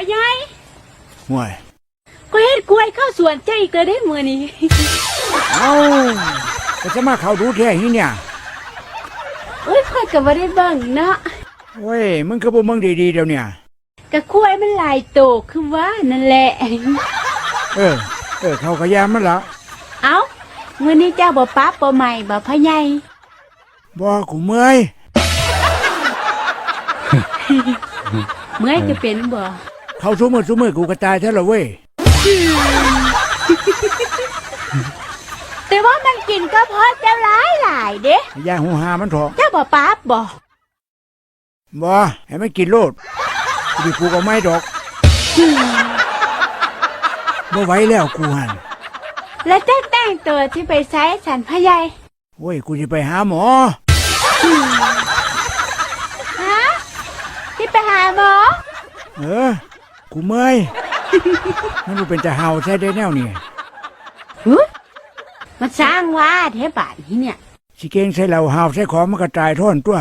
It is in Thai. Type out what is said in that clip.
พ่อใหญ่ห่วยก็เฮ็ดกล้วยเข้าสวนเจ้าอีกแล้วได้มื้อนี้เอ้าก็จะมาเข้าดูแท้หีเนี่ยโอ้ยข่อยก็บ่ได้เบิ่งเนาะเว้ยมึงคือบ่มึงดีๆเดี๋ยวเนี่ยก็กล้วยมันหลายโตคือว่านั่นแหละ เออ เออเขาขยามมันละเอ้ามื้อนี้เจ้าบ่ปั๊บบ่ใหม่บ่พ่อใหญ่บ่กูเมื่อย เมื่อยจะเป็นบ่ เขาซุมือซุมือกูกระจายแท้ละเว้ย แต่ว่ามันกินก็เพราะเจ้าหลายหลายเด้อย่าหูหามันเถอะเจ้าบ่ปั๊บบ่บ่ให้มันกินโลดกูสิกูก็ไม่ดอกบ่ไหวแล้วกูหันแล้วเจ้าแต่งตัวที่ไปใช้สันพ่อใหญ่เว้ยกูจะไปหาหมอฮะที่ไปหาหมอ เออ กูเมื่อยมันบ่เป็นจะเห่าใช่ได้แนวนี่หึมันสร้างว่าเทบาทนี้เนี่ย สิเก่งใส่เหล่าเห่าใส่ของมันกระจายท่อนตัว